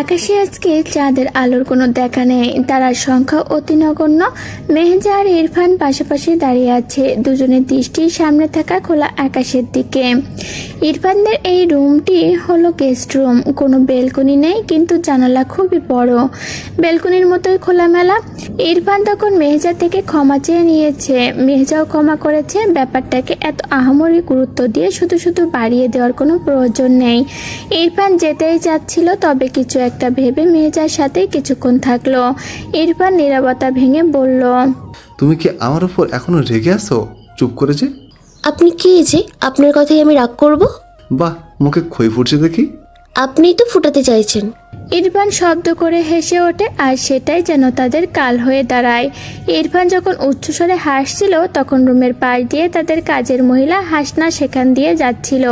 আকাশে আজকে চাঁদের আলোর কোনো দেখা নেই। তারার সংখ্যা অতি নগণ্য। মেহজা আর ইরফান পাশাপাশি দাঁড়িয়ে আছে। দুজনের দৃষ্টি সামনে থাকা খোলা আকাশের দিকে। ইরফানদের এই রুমটি হলো গেস্ট রুম। কোনো বেলকনি নেই, কিন্তু জানালা খুবই বড়। বেলকনির মতোই খোলামেলা। ইরফান তখন মেহজা থেকে ক্ষমা চেয়ে নিয়েছে। মেহজাও ক্ষমা করেছে। ব্যাপারটাকে এত আহামরি গুরুত্ব দিয়ে শুধু শুধু বাড়িয়ে দেওয়ার কোনো প্রয়োজন নেই। ইরফান যেতেই চাচ্ছিল, তবে কিছু একটা ভেবে মেহজার সাথে কিছুক্ষণ থাকল। ইরফান নিরাপত্তা ভেঙে বলল তুমি কি আমার উপর এখনও রেগে আছো? চুপ করে যে। আপনি কি যে? আপনার কথাই আমি রাগ করব? বাহ মুখে খই ফুটছে দেখি। আপনিই তো ফুটাতে চাইছেন। ইরফান শব্দ করে হেসে ওঠে, আর সেটাই যেন তাদের কাল হয়ে দাঁড়ায়। ইরফান যখন উচ্চস্বরে হাসছিল, তখন রুমের পাশ দিয়ে তাদের কাজের মহিলা হাসনা সেখান দিয়ে যাচ্ছিল।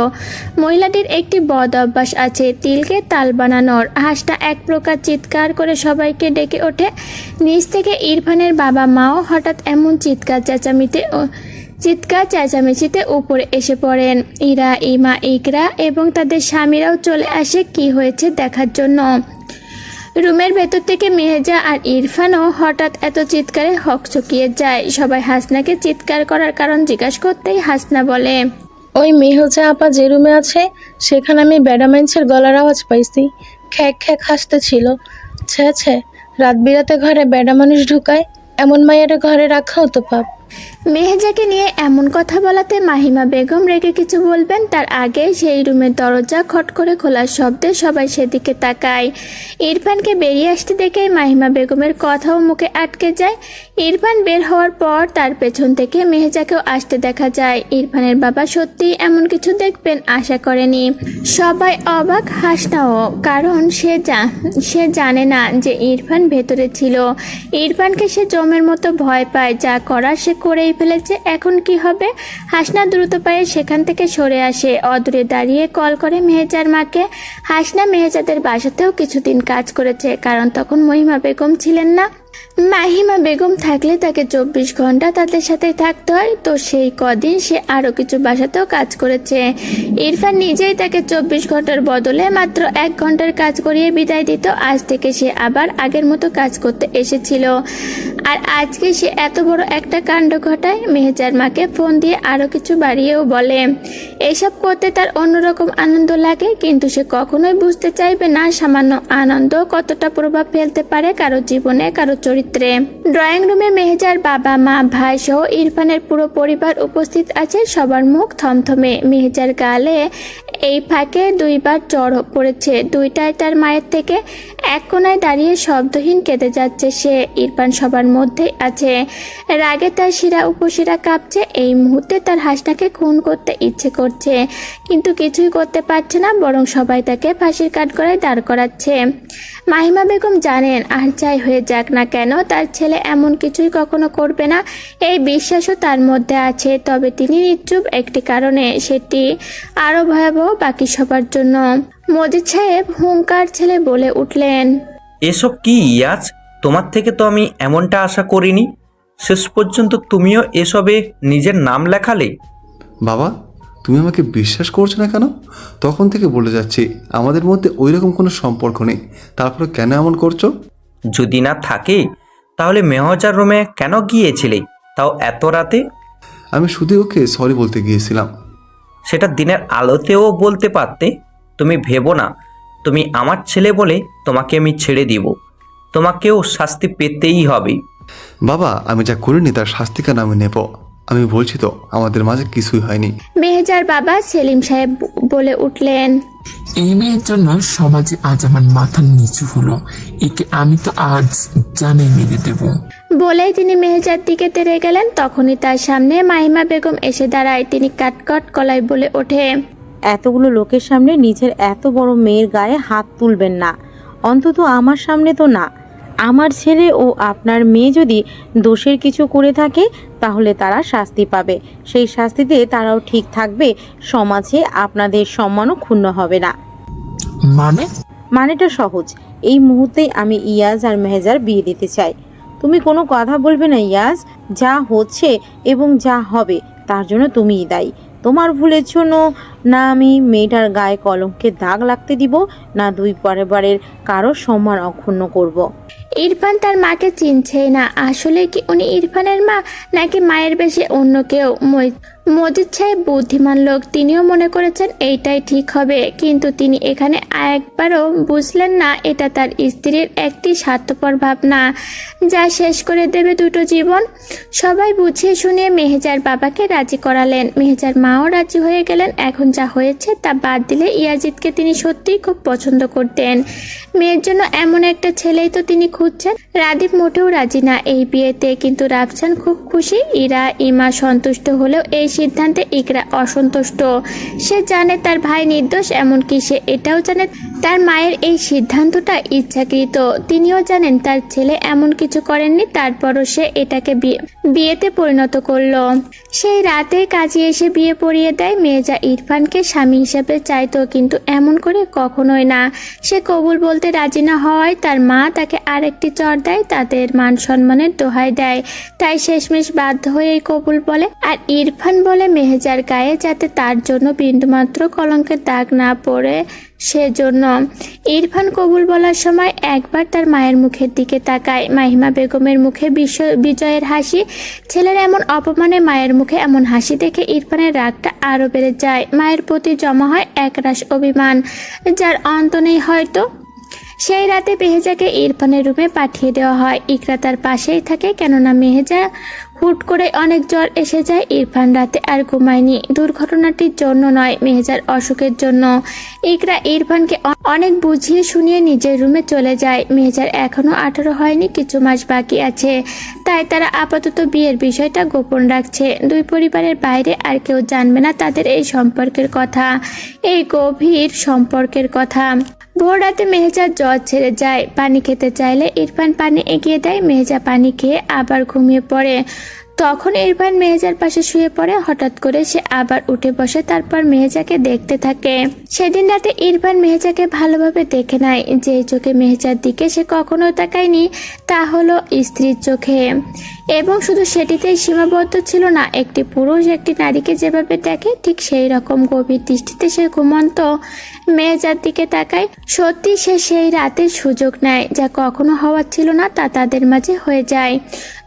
মহিলাটির একটি বদ অভ্যাস আছে, তিলকে তাল বানানোর। হাসনা এক প্রকার চিৎকার করে সবাইকে ডেকে ওঠে। নিচ থেকে ইরফানের বাবা মাও হঠাৎ এমন চিৎকার চেঁচামিতে চিৎকার চেঁচামেচিতে উপরে এসে পড়েন। ইরা, ইমা, ইকরা এবং তাদের স্বামীরাও চলে আসে কি হয়েছে দেখার জন্য। রুমের ভেতর থেকে মেহেজা আর ইরফানও হঠাৎ এত চিৎকারে হকচকিয়ে যায়। সবাই হাসনাকে চিৎকার করার কারণ জিজ্ঞাসা করতেই হাসনা বলে, ওই মেহজা আপা যে রুমে আছে, সেখানে আমি ব্যাডামেন্সের গলার আওয়াজ পাইছি। খ্যাক খ্যাক হাসতেছিল। ছে ছে, রাত বিরাতে ঘরে ব্যাডা মানুষ ঢুকায়, এমন মায়ের ঘরে রাখাও তো পাপ। মেহেজাকে নিয়ে এমন কথা বলাতে মাহিমা বেগম রেগে কিছু বলবেন, তার আগে সেই রুমের দরজা খট করে খোলার শব্দে সবাই সেদিকে তাকায়। ইরফানকে বেরিয়ে আসতে দেখে মাহিমা বেগমের কথাও মুখে আটকে যায়। ইরফান বের হওয়ার পর তার পেছন থেকে মেহেজাকেও আসতে দেখা যায়। ইরফানের বাবা সত্যিই এমন কিছু দেখবেন আশা করেনি। সবাই অবাক, হাসনাও, কারণ সে যা, সে জানে না যে ইরফান ভেতরে ছিল। ইরফানকে সে জমের মতো ভয় পায়, যা করার সে করেই ফেলেছে। এখন কি হবে? হাসনা দ্রুত পায়ে সেখান থেকে সরে আসে। অদূরে দাঁড়িয়ে কল করে মেহেজার মাকে। হাসনা মেহেজাদের বাসাতেও কিছুদিন কাজ করেছে, কারণ তখন মহিমা বেগম ছিলেন না। মাহিমা বেগম থাকলে তাকে চব্বিশ ঘণ্টা তাদের সাথে থাকতে হয়। তো সেই কদিন সে আরও কিছু বাসাতেও কাজ করেছে। ইরফান নিজেই তাকে চব্বিশ ঘণ্টার বদলে মাত্র এক ঘণ্টার কাজ করিয়ে বিদায় দিত। আজ থেকে সে আবার আগের মতো কাজ করতে এসেছিল। আর আজকে সে এত বড় একটা কাণ্ড ঘটায়, মেহেজার মাকে ফোন দিয়ে আরও কিছু বাড়িয়েও বলে। এসব করতে তার অন্যরকম আনন্দ লাগে, কিন্তু সে কখনোই বুঝতে চাইবে না সামান্য আনন্দ কতটা প্রভাব ফেলতে পারে কারও জীবনে, কারও চরিত্রে। ড্রয়িং রুমে মেহেজার বাবা, মা, ভাই সহ ইরফানের পুরো পরিবার উপস্থিত আছে সবার মুখ থমথমে। মেহেজার গালে এই ফাঁকে দুইবার জ্বর পড়েছে। দুইটাই তার মায়ের থেকে এক কোনায় দাঁড়িয়ে শব্দহীন কেঁদে যাচ্ছে সে। ইরফান সবার মধ্যেই আছে। রাগে তার শিরা উপশিরা কাঁপছে। এই মুহূর্তে তার হাসনাকে খুন করতে ইচ্ছে করছে। কিন্তু কিছুই করতে পারছে না, বরং সবাই তাকে ফাঁসির কাঠগড়ায় দাঁড় করাচ্ছে। মাহিমা বেগম জানেন, আর যাই হয়ে যাক না কেন তার ছেলে এমন কিছুই কখনো করবে না? এই বিশ্বাসও তার মধ্যে আছে তবে তিনি নিশ্চুপ একটি কারণে সেটি আরও ভয়াবহ বাকি সবার জন্য। মজিদ সাহেব হুঙ্কার ছেলে বলে উঠলেন এসব কি ইয়াজ? তোমার থেকে তো আমি এমনটা আশা করিনি। শেষ পর্যন্ত তুমিও এসবে নিজের নাম লেখালে। বাবা তুমি আমাকে বিশ্বাস করছ না কেন? তখন থেকে বলে যাচ্ছি আমাদের মধ্যে ওই রকম কোনো সম্পর্ক নেই। তারপরে কেন এমন করছ? যদি না থাকে তাহলে মেহজার রুমে কেন গিয়েছিলে? তাও এত রাতে? আমি শুধু ওকে সরি বলতে গিয়েছিলাম। সেটা দিনের আলোতেও বলতে পারতে। তুমি ভেবো না। তুমি আমার ছেলে বলে তোমাকে আমি ছেড়ে দিব। তোমাকেও শাস্তি পেতেই হবে। বাবা আমি যা করিনি তার শাস্তি কেন আমি নেব। আমি বলছি তো আমাদের মাঝে কিছুই হয়নি। মেহেজার বাবা সেলিম সাহেব বলে উঠলেন। এই মেয়ের জন্য সমাজে আজ আমার মাথা নিচু হলো। একে আমি তো আজ জানে মেরে দেব বলেই তিনি মেহেজার দিকে তেরে গেলেন। তখনই তার সামনে মাহিমা বেগম এসে দাঁড়ায়। তিনি কাটকট কলাই বলে ওঠে এতগুলো লোকের সামনে নিজের এত বড় মেয়ের গায়ে হাত তুলবেন না। অন্তত আমার সামনে তো না। আমার ছেলে ও আপনার মেয়ে যদি দোষের কিছু করে থাকে তাহলে তারা শাস্তি পাবে। সেই শাস্তিতে তারাও ঠিক থাকবে। সমাজে আপনাদের সম্মানও ক্ষুণ্ণ হবে না। মানে? মানেটা সহজ। এই মুহূর্তে আমি ইয়াজ আর মেহেজার বিয়ে দিতে চাই। তুমি কোনো কথা বলবে না ইয়াজ। যা হচ্ছে এবং যা হবে তার জন্য তুমিই দায়ী। তোমার ভুলের জন্য না আমি মেয়েটার গায়ে কলঙ্কের দাগ লাগতে দিব না দুই পরিবারের কারও সম্মান অক্ষুণ্ণ করব। ইরফান তার মাকে চিনছেই না। আসলে কি উনি ইরফানের মা, নাকি মায়ের বেশি অন্য কেউ? মজিদ সাহেব বুদ্ধিমান লোক, তিনিও মনে করেছেন এইটাই ঠিক হবে। কিন্তু তিনি এখানে একবারও বুঝলেন না, এটা তার স্ত্রীর একটি স্বার্থপর ভাবনা। যা শেষ করে দেবে দুটো জীবন। সবাই বুঝিয়ে শুনিয়ে মেহেজার বাবাকে রাজি করালেন। মেহেজার মাও রাজি হয়ে গেলেন। এখন যা হয়েছে তা বাদ দিলে ইয়াজিদকে তিনি সত্যিই খুব পছন্দ করতেন। মেয়ের জন্য এমন একটা ছেলেই তো তিনি খুঁজছেন। রাদীপ মোটেও রাজি না এই বিয়েতে, কিন্তু রাফসান খুব খুশি। ইরা, ইমা সন্তুষ্ট হলেও এই সিদ্ধান্তে ইকরা অসন্তুষ্ট। সে জানে তার ভাই নির্দোষ, এমনকি সে এটাও জানে তার মায়ের এই সিদ্ধান্তটা ইচ্ছাকৃত। তিনিও জানেন তার ছেলে এমন কিছু করেননি, তারপরও সে এটাকে বিয়ে- বিয়েতে পরিণত করল। সেই রাতে কাজে এসে বিয়ে পড়িয়ে দেয়। মেয়েজা ইরফানকে স্বামী হিসেবে চাইতো কিন্তু এমন করে কখনোই না। সে কবুল বলতে রাজি না হওয়ায় তার মা তাকে আরেকটি চর দেয়, তাদের মান সম্মানের দোহাই দেয়। তাই শেষমেশ বাধ্য হয়ে কবুল বলে। আর ইরফান বলে মেহেজার গায়ে যাতে তার জন্য বিন্দুমাত্র কলঙ্কের দাগ না পড়ে, সেজন্য ইরফান কবুল বলার সময় একবার তার মায়ের মুখের দিকে তাকায়। মাহিমা বেগমের মুখে বিজয়ের হাসি, ছেলের এমন অপমানে মায়ের মুখে এমন হাসি দেখে ইরফানের রাগটা আরও বেড়ে যায়। মায়ের প্রতি জমা হয় একরাশ অভিমান, যার অন্ত নেই হয়তো সেই রাতে মেহেজাকে ইরফানের রুমে পাঠিয়ে দেওয়া হয়। ইকরা তার পাশেই থাকে, কেননা মেহেজা হুট করে অনেক জ্বর এসে যায়। ইরফান রাতে আর ঘুমায়নি। দুর্ঘটনাটির জন্য নয়, মেহেজার অসুখের জন্য। ইকরা ইরফানকে অনেক বুঝিয়ে শুনিয়ে নিজের রুমে চলে যায়। মেহেজার এখনও আঠারো হয়নি, কিছু মাস বাকি আছে। তাই তারা আপাতত বিয়ের বিষয়টা গোপন রাখছে। দুই পরিবারের বাইরে আর কেউ জানবে না তাদের এই সম্পর্কের কথা, এই গভীর সম্পর্কের কথা। ভোর রাতে মেহেজার জ্বর ছেড়ে যায়। পানি খেতে চাইলে ইরফান পানি এগিয়ে দেয়। মেহেজা পানি খেয়ে আবার ঘুমিয়ে পড়ে। তখন ইরফান মেহেজার পাশে শুয়ে পড়ে। হঠাৎ করে সে আবার উঠে বসে। তারপর মেহেজাকে দেখতে থাকে। সেদিন রাতে ইরফান মেহেজাকে ভালোভাবে দেখে নেয় যে চোখে মেহেজার দিকে সে কখনো তাকায়নি, তা হলো স্ত্রীর চোখে। এবং শুধু সেটিতেই সীমাবদ্ধ ছিল না, একটি পুরুষ একটি নারীকে যেভাবে দেখে, ঠিক সেই রকম গভীর দৃষ্টিতে সে ঘুমন্ত মেয়েজার দিকে তাকায়, সত্যি সে সেই রাতের সুযোগ নেয়, যা কখনো হওয়ার ছিল না, তা তাদের মাঝে হয়ে যায়।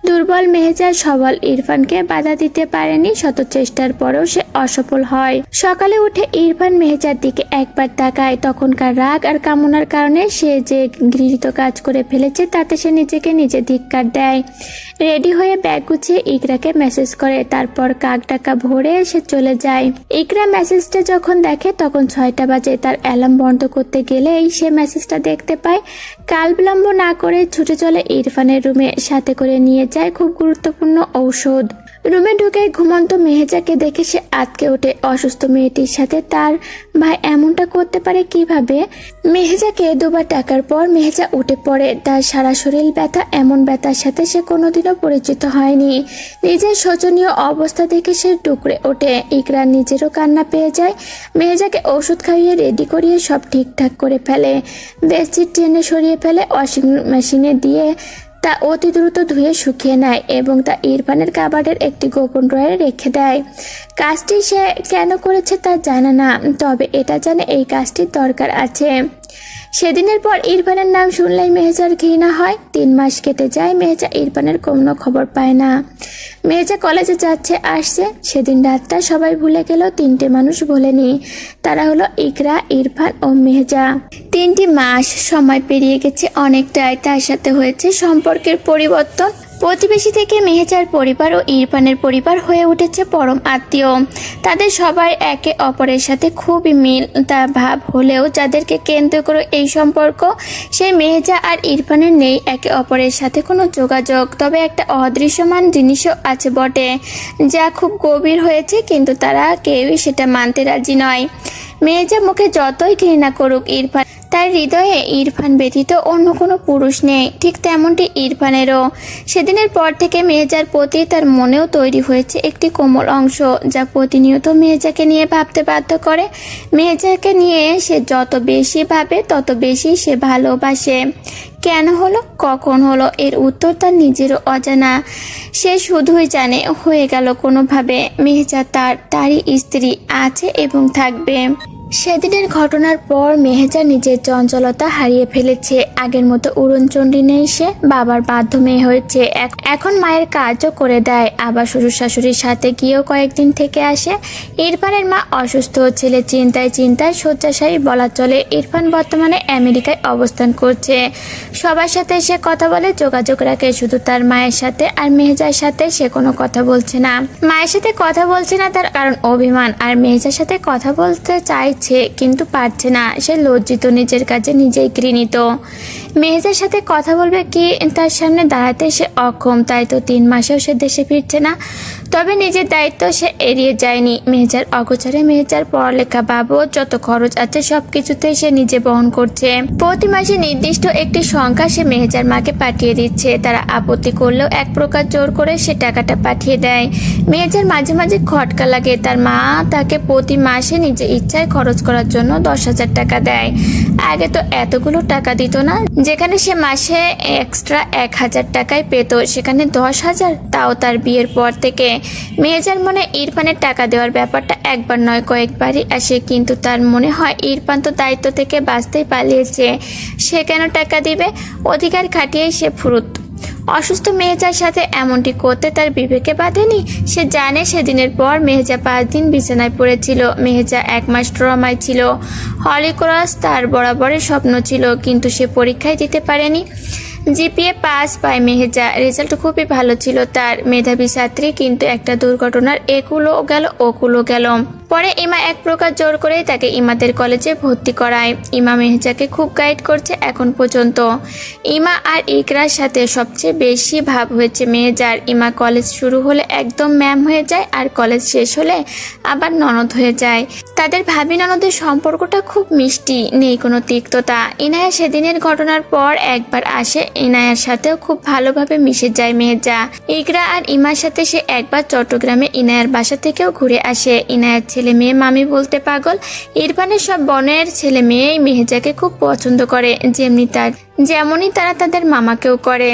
দুর্বল মেহেজার সবল ইরফানকে বাধা দিতে পারেনি, শত চেষ্টার পরেও সে অসফল হয়। সকালে উঠে ইরফান মেহেজার দিকে একবার তাকায়, তখনকার রাগ আর কামনার কারণে সে যে গৃহীত কাজ করে ফেলেছে, তাতে সে নিজেকে নিজে ধিক্কার দেয়। রেডি হয়ে ব্যাগ গুছিয়ে ইকরাকে মেসেজ করে। তারপর কাক ডাকা ভরে এসে চলে যায়। ইকরা মেসেজটা যখন দেখে, তখন ছয়টা বাজে। তার অ্যালার্ম বন্ধ করতে গেলেই সে মেসেজটা দেখতে পায়। কাল বিলম্ব না করে ছুটে চলে ইরফানের রুমে সাথে করে নিয়ে যায় খুব গুরুত্বপূর্ণ ঔষধ। রুমে ঢুকে ঘুমন্ত মেহেজাকে দেখে সে আতকে ওঠে। অসুস্থ মেয়েটির সাথে তার ভাই এমনটা করতে পারে কীভাবে? মেহেজাকে দুবার টাকার পর মেহেজা উঠে পড়ে। তার সারা শরীর ব্যথা, এমন ব্যথার সাথে সে কোনোদিনও পরিচিত হয়নি। নিজের শোচনীয় অবস্থা দেখে সে টুকরে ওঠে। ইকরা নিজেরও কান্না পেয়ে যায়। মেহেজাকে ওষুধ খাইয়ে রেডি করিয়ে সব ঠিকঠাক করে ফেলে। বেডশিট টেনে সরিয়ে ফেলে ওয়াশিং মেশিনে দিয়ে তা অতি দ্রুত ধুয়ে শুকিয়ে নেয় এবং তা ইরফানের কাবাডের একটি গোপন ড্রয়ারে রেখে দেয়। কাজটি সে কেন করেছে তা জানে না, তবে এটা জানে এই কাজটির দরকার আছে। সেদিনের পর ইরফানের নাম শুনলেই মেহেজার ঘৃণা হয়। তিন মাস কেটে যায়, মেহেজা ইরফানের কোনো খবর পায় না। মেহেজা কলেজে যাচ্ছে, আসছে। সেদিন রাতটা সবাই ভুলে গেল, তিনটে মানুষ ভুলেনি তারা হলো ইকরা, ইরফান ও মেহেজা। তিনটি মাস সময় পেরিয়ে গেছে অনেকটাই, তার সাথে হয়েছে সম্পর্কের পরিবর্তন। প্রতিবেশী থেকে মেহেজার পরিবার ও ইরফানের পরিবার হয়ে উঠেছে পরম আত্মীয়। তাদের সবাই একে অপরের সাথে খুবই মিল। তা ভাব হলেও যাদেরকে কেন্দ্র করে এই সম্পর্ক সেই মেহেজা আর ইরফানের নেই। একে অপরের সাথে কোনো যোগাযোগ, তবে একটা অদৃশ্যমান জিনিসও আছে বটে, যা খুব গভীর হয়েছে, কিন্তু তারা কেউই সেটা মানতে রাজি নয়। মেহেজা মুখে যতই ঘৃণা করুক, ইরফান তার হৃদয়ে ইরফান ব্যতীত অন্য কোনো পুরুষ নেই, ঠিক তেমনটি ইরফানেরও। সেদিনের পর থেকে মেহেজার প্রতি তার মনেও তৈরি হয়েছে একটি কোমল অংশ, যা প্রতিনিয়ত মেহেজাকে নিয়ে ভাবতে বাধ্য করে। মেহেজাকে নিয়ে সে যত বেশি ভাবে, তত বেশি সে ভালোবাসে। কেন হলো, কখন হলো, এর উত্তর তার নিজেরও অজানা। সে শুধুই জানে, হয়ে গেল কোনোভাবে। মেহেজা তার, তারই স্ত্রী আছে এবং থাকবে। সেদিনের ঘটনার পর মেহেজা নিজের চঞ্চলতা হারিয়ে ফেলেছে। আগের মতো উড়নচণ্ডী নেই সে, বাবার বাধ্য মেয়ে হয়েছে এখন মায়ের কাজও করে দেয়। আবার শ্বশুর শাশুড়ির সাথে গিয়েও কয়েকদিন থেকে আসে। ইরফানের মা অসুস্থ, ছেলে চিন্তায় চিন্তায় শয্যাশায়ী বলা চলে। ইরফান বর্তমানে আমেরিকায় অবস্থান করছে। সবার সাথে সে কথা বলে, যোগাযোগ রাখে। শুধু তার মায়ের সাথে আর মেহেজার সাথে সে কোনো কথা বলছে না। মায়ের সাথে কথা বলছে না তার কারণ অভিমান। আর মেহেজার সাথে কথা বলতে চাইছে কিন্তু পারছে না। সে লজ্জিত, নিজের কাছে নিজেই ঘৃণিত। মেহেজার সাথে কথা বলবে কি তার সামনে দাঁড়াতে সে অক্ষম। তাই তো তিন মাসেও সে দেশে ফিরছে না। তবে নিজের দায়িত্ব সে এড়িয়ে যায়নি। মেহেজার অগোচরে মেহেজার পড়ালেখা বাবদ যত খরচ আছে সব কিছুতেই সে নিজে বহন করছে। প্রতি মাসে নির্দিষ্ট একটি সংখ্যা সে মেহেজার মাকে পাঠিয়ে দিচ্ছে। তারা আপত্তি করলেও এক প্রকার জোর করে সে টাকাটা পাঠিয়ে দেয়। মেহেজার মাঝে মাঝে খটকা লাগে। তার মা তাকে প্রতি মাসে নিজে ইচ্ছায় খরচ করার জন্য দশ হাজার টাকা দেয়। আগে তো এতগুলো টাকা দিত না, যেখানে সে মাসে এক্সট্রা এক হাজার টাকায় পেত। সেখানে দশ হাজার, তাও তার বিয়ের পর থেকে। মেয়েজার মনে ইরফানের টাকা দেওয়ার ব্যাপারটা একবার নয় কয়েকবারই আসে, কিন্তু তার মনে হয় ইরফান তো দায়িত্ব থেকে বাঁচতেই পালিয়েছে। সে কেন টাকা দিবে? অধিকার খাটিয়েই সে ফুরুত। অসুস্থ মেহেজার সাথে এমনটি করতে তার বিবেকে বাঁধেনি। সে জানে সেদিনের পর মেহেজা পাঁচ দিন বিছানায় পড়েছিল। মেহেজা এক মাস ট্রমায় ছিল। হলিক্রস তার বরাবরের স্বপ্ন ছিল, কিন্তু সে পরীক্ষায় দিতে পারেনি। জিপিএ পাস পায় মেহেজা। রেজাল্ট খুবই ভালো ছিল তার মেধাবী ছাত্রী, কিন্তু একটা দুর্ঘটনার একুলো গেল ওকুলো গেল। পরে ইমা এক প্রকার জোর করেই তাকে ইমাদের কলেজে ভর্তি করায়। ইমা মেহজাকে খুব গাইড করছে এখন পর্যন্ত। ইমা আর ইকরার সাথে সবচেয়ে বেশি ভাব হয়েছে মেহেজার। ইমা কলেজ শুরু হলে একদম ম্যাম হয়ে যায় আর কলেজ শেষ হলে আবার ননদ হয়ে যায়। তাদের ভাবি ননদের সম্পর্কটা খুব মিষ্টি, নেই কোনো তিক্ততা। ইনায়া সেদিনের ঘটনার পর একবার আসে, ইনায়ার সাথেও খুব ভালোভাবে মিশে যায় মেহজা। ইকরা আর ইমার সাথে সে একবার চট্টগ্রামে ইনায়ার বাসা থেকেও ঘুরে আসে। ইনায়ার ছেলে মেয়ে মামি বলতে পাগল। ইরফানের সব বনের ছেলে মেয়েই মেহেজাকে খুব পছন্দ করে, যেমনি তার যেমনই তারা তাদের মামাকেও করে।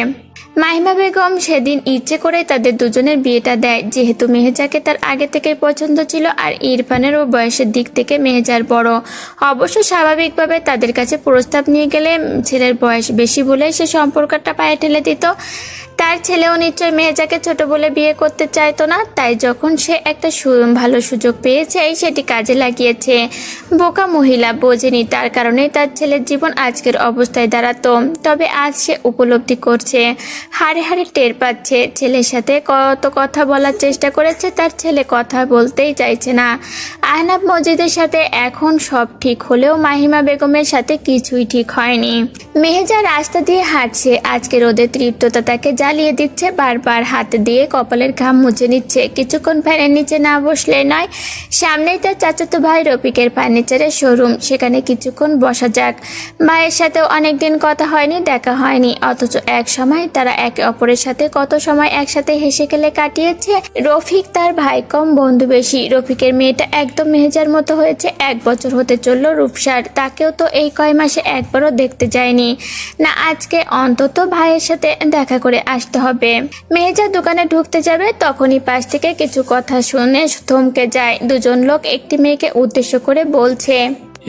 মাহিমা বেগম সেদিন ইচ্ছে করে তাদের দুজনের বিয়েটা দেয়, যেহেতু মেহেজাকে তার আগে থেকে পছন্দ ছিল আর ইরফানেরও বয়সের দিক থেকে মেহেজার বড়। অবশ্য স্বাভাবিকভাবে তাদের কাছে প্রস্তাব নিয়ে গেলে ছেলের বয়স বেশি বলে সে সম্পর্কটা পায়ে ঠেলে দিত। তার ছেলেও নিশ্চয় মেহেজাকে ছোট বলে বিয়ে করতে চাইতো না, তাই যখন সে একটা ভালো সুযোগ পেয়েছে, সেটি কাজে লাগিয়েছে। বোকা মহিলা বোঝেনি তার কারণেই তার ছেলের জীবন আজকের অবস্থায় দাঁড়াতো, তবে আজ সে উপলব্ধি করছে। হাড়ে হাড়ে টের পাচ্ছে, ছেলের সাথে কত কথা বলার চেষ্টা করেছে, তার ছেলে কথা বলতেই চাইছে না। আহনাব মজিদের সাথে এখন সব ঠিক হলেও মাহিমা বেগমের সাথে কিছুই ঠিক হয়নি। মেহেজা রাস্তা দিয়ে হাঁটছে, আজকে রোদের তৃপ্ততা তাকে জ্বালিয়ে দিচ্ছে, বারবার হাত দিয়ে কপালের ঘাম মুছে নিচ্ছে। কিছুক্ষণ ফ্যানের নিচে না বসলে নয়, সামনেই তার চাচাতো ভাই রফিকের ফার্নিচারের শোরুম। সেখানে কিছুক্ষণ বসা যাক। ভাইয়ের সাথেও অনেকদিন কথা হয়নি, দেখা হয়নি। অথচ এক সময় তারা একে অপরের সাথে কত সময় একসাথে হেসে খেলে কাটিয়েছে। রফিক তার ভাই কম, বন্ধু বেশি। রফিকের মেয়েটা একদম মেহেজার মতো হয়েছে, এক বছর হতে চলল রূপসার। তাকেও তো এই কয় মাসে একবারও দেখতে যায়নি। না, আজকে অন্তত ভাইয়ের সাথে দেখা করে আসতে হবে। মেহেজা দোকানে ঢুকতে যাবে, তখনই পাশ থেকে কিছু কথা শুনে থমকে যায়। দুজন লোক একটি মেয়েকে উদ্দেশ্য করে বলছে,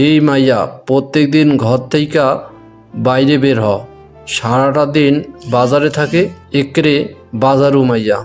এই মাইয়া প্রত্যেক দিন ঘর থেকে বাইরে বের হ। সারাটা দিন বাজারে থাকে, একরে বাজারু মাইয়া।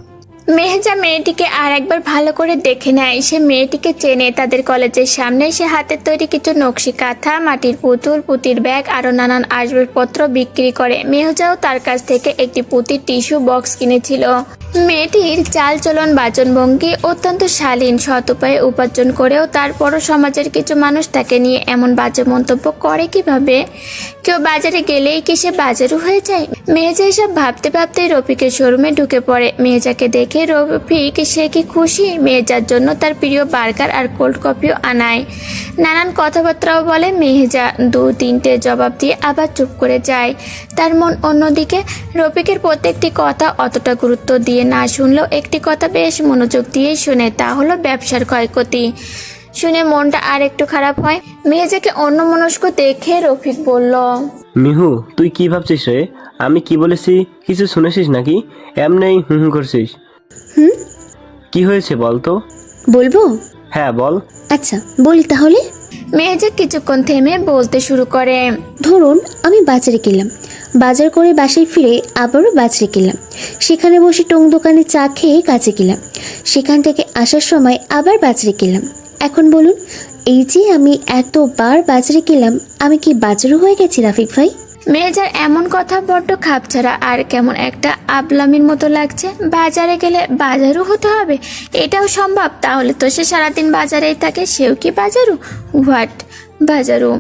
মেহেজা মেয়েটিকে আর একবার ভালো করে দেখে নেয়। সে মেয়েটিকে চেনে তাদের কলেজের সামনে। সে হাতের তৈরি কিছু নকশি, কাঁথা, মাটির পুতুল, পুতির ব্যাগ আরও নানান আসবাবপত্র বিক্রি করে। মেহজাও তার কাছ থেকে একটি পুতির টিস্যু বক্স কিনেছিল। মেয়েটির চালচলন বাচনভঙ্গি অত্যন্ত শালীন সৎ উপায়ে উপার্জন করেও তারপরও সমাজের কিছু মানুষ তাকে নিয়ে এমন বাজে মন্তব্য করে কীভাবে? কেউ বাজারে গেলেই কি সে বাজারও হয়ে যায়? মেহেজা এসব ভাবতে ভাবতেই রফিকের শোরুমে ঢুকে পড়ে। মেহেজাকে দেখে রফিক, সে কি খুশি? মেহেজার জন্য তার প্রিয় বার্গার আর কোল্ড কফিও আনায়। নানান কথাবার্তাও বলে মেহেজা দু তিনটে জবাব দিয়ে আবার চুপ করে যায়। তার মন অন্যদিকে। রফিকের প্রত্যেকটি কথা অতটা গুরুত্ব দিয়ে না শুনলেও একটি কথা বেশ মনোযোগ দিয়েই শুনে তা হলো ব্যবসার ক্ষয়ক্ষতি। শুনে মনটা আর একটু খারাপ হয় মেহেজাকে অন্যমনস্ক দেখে রফিক বলল মিহু তুই কি ভাবছিস রে? আমি কি বলেছি? কিছু শুনেছিস নাকি? এমনি হুম হুম করছিস। হুম? কি হয়েছে বল তো? বলব? হ্যাঁ বল। আচ্ছা বলি তাহলে। মেহেজা কিছুক্ষণ থেমে বলতে শুরু করে ধরুন আমি বাজারে গেলাম। বাজার করে বাসায় ফিরে আবারও বাজারে গেলাম। সেখানে বসে টং দোকানে চা খেয়ে কাজে গেলাম। সেখান থেকে আসার সময় আবার বাজারে গেলাম। এখন বলুন, এই যে আমি এতবার বাজারে গেলাম, আমি কি বাজারও হয়ে গেছি, রাফিক ভাই? মেহেজার এমন কথা বড্ড খাপছাড়া আর কেমন একটা আবলামির মতো লাগছে। বাজারে গেলে বাজারও হতে হবে, এটাও সম্ভব। তাহলে তো সে সারাদিন বাজারেই থাকে, সেও কি বাজারও? হোয়াট? বাজারু।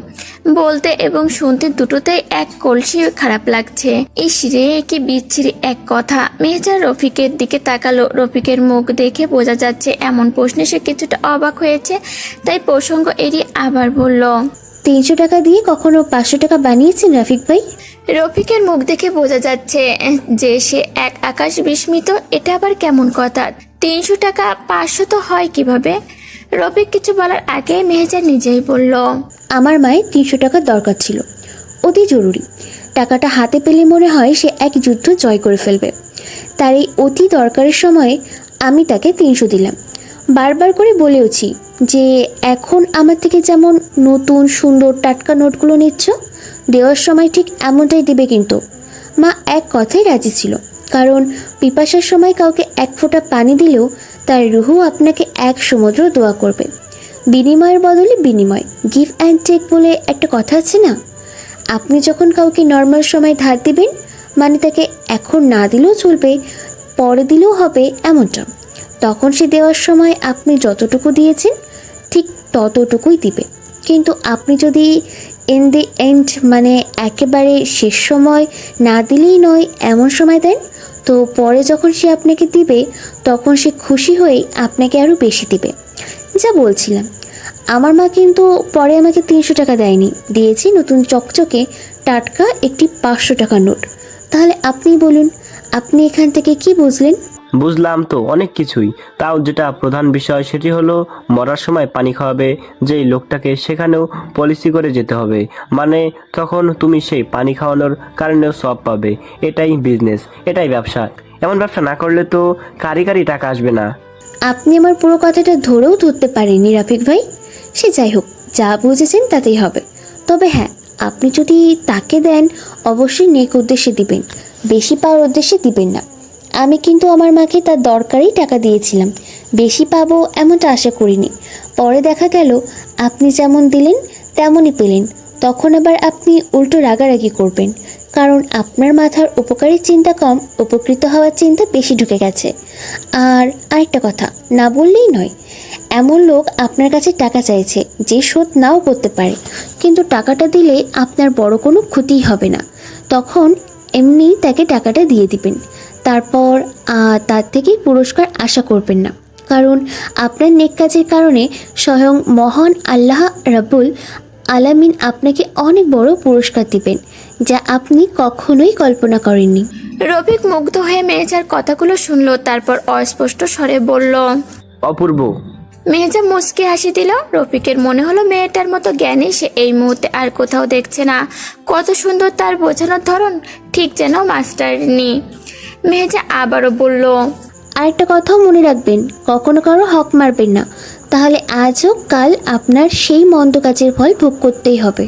বলতে এবং শুনতে দুটোতেই এক কলসি খারাপ লাগছে। ইস রে কি বিচ্ছিরি এক কথা। মেহজার রফিকের দিকে তাকালো। রফিকের মুখ দেখে বোঝা যাচ্ছে এমন প্রশ্নে সে কিছুটা অবাক হয়েছে। তাই প্রসঙ্গ এড়িয়ে আবার বলল তিনশো টাকা দিয়ে কখনো পাঁচশো টাকা বানিয়েছেন রাফিক ভাই? রফিকের মুখ দেখে বোঝা যাচ্ছে যে সে এক আকাশ বিস্মিত এটা আবার কেমন কথা? তিনশো টাকা পাঁচশো তো হয় কীভাবে? রফিক কিছু বলার আগে মেহেজা নিজেই বলল, আমার মায়ের তিনশো টাকার দরকার ছিল। অতি জরুরি। টাকাটা হাতে পেলে মনে হয় সে এক যুদ্ধ জয় করে ফেলবে। তার এই অতি দরকারের সময়ে আমি তাকে তিনশো দিলাম। বারবার করে বলেওছি যে, এখন আমার থেকে যেমন নতুন, সুন্দর টাটকা নোটগুলো নিচ্ছ, দেওয়ার সময় ঠিক এমনটাই দেবে কিন্তু। মা এক কথাই রাজি ছিল। কারণ পিপাসার সময় কাউকে এক ফোঁটা পানি দিলেও তার রুহু আপনাকে এক সমুদ্র দোয়া করবে। বিনিময়ের বদলে বিনিময়। গিভ অ্যান্ড টেক বলে একটা কথা আছে না? আপনি যখন কাউকে নর্মাল সময় ধার দিবেন মানে তাকে এখন না দিলেও চলবে, পরে দিলেও হবে এমনটা। তখন সে দেওয়ার সময় আপনি যতটুকু দিয়েছেন, ঠিক ততটুকুই দিবে। কিন্তু আপনি যদি ইন দি এন্ড মানে একেবারে শেষ সময় না দিলেই নয়, এমন সময় দেন তো পরে যখন সে আপনাকে দিবে, তখন সে খুশি হয়ে আপনাকে আরও বেশি দিবে। যা বলছিলাম। আমার মা কিন্তু পরে আমাকে তিনশো টাকা দেয়নি। দিয়েছি নতুন চকচকে টাটকা একটি পাঁচশো টাকার নোট। তাহলে আপনি বলুন, আপনি এখান থেকে কি বুঝলেন? বুঝলাম তো অনেক কিছুই। তাও যেটা প্রধান বিষয় সেটি হলো, মরার সময় পানি খাওয়াবে, যেই লোকটাকে সেখানেও পলিসি করে যেতে হবে। মানে তখন তুমি সেই পানি খাওয়ানোর কারণেও সব পাবে। এটাই বিজনেস এটাই ব্যবসা। এমন ব্যবসা না করলে তো কারি কারি টাকা আসবে না। আপনি আমার পুরো কথাটা ধরেও ধরতে পারেননি রাফিক ভাই। সে যাই হোক, যা বুঝেছেন তাতেই হবে। তবে হ্যাঁ আপনি যদি তাকে দেন, অবশ্যই নেক উদ্দেশ্যে দিবেন। বেশি পাওয়ার উদ্দেশ্যে দিবেন না। আমি কিন্তু আমার মাকে তার দরকারই টাকা দিয়েছিলাম। বেশি পাবো এমনটা আশা করিনি। পরে দেখা গেল, আপনি যেমন দিলেন, তেমনই পেলেন। তখন আবার আপনি উল্টো রাগারাগি করবেন। কারণ আপনার মাথার উপকারী চিন্তা কম, উপকৃত হওয়ার চিন্তা বেশি ঢুকে গেছে। আর আরেকটা কথা, না বললেই নয়। এমন লোক আপনার কাছে টাকা চাইছে, যে শোধ নাও করতে পারে। কিন্তু টাকাটা দিলে আপনার বড় কোনো ক্ষতিই হবে না। তখন এমনি তাকে টাকাটা দিয়ে দিবেন। তারপর তার থেকে পুরস্কার আশা করবেন না। কারণ আপনার নেক কাজের কারণে স্বয়ং মহান আল্লাহ রাবুল আলামিন আপনাকে অনেক বড় পুরস্কার দিবেন যা আপনি কখনোই কল্পনা করেননি। রফিক মুগ্ধ হয়ে মেহেজার কথাগুলো শুনলো তারপর অস্পষ্ট স্বরে বলল অপূর্ব। মেহেজা মুচকি হাসি দিল। রফিকের মনে হলো মেয়েটার মতো জ্ঞানী সে এই মুহূর্তে আর কোথাও দেখছে না। কত সুন্দর তার বোঝানোর ধরন ঠিক যেন মাস্টারনি। মেহেজা আবারও বলল, আরেকটা কথাও মনে রাখবেন, কখনো কারও হক মারবেন না। তাহলে আজও কাল আপনার সেই মন্দ কাজের ফল ভোগ করতেই হবে।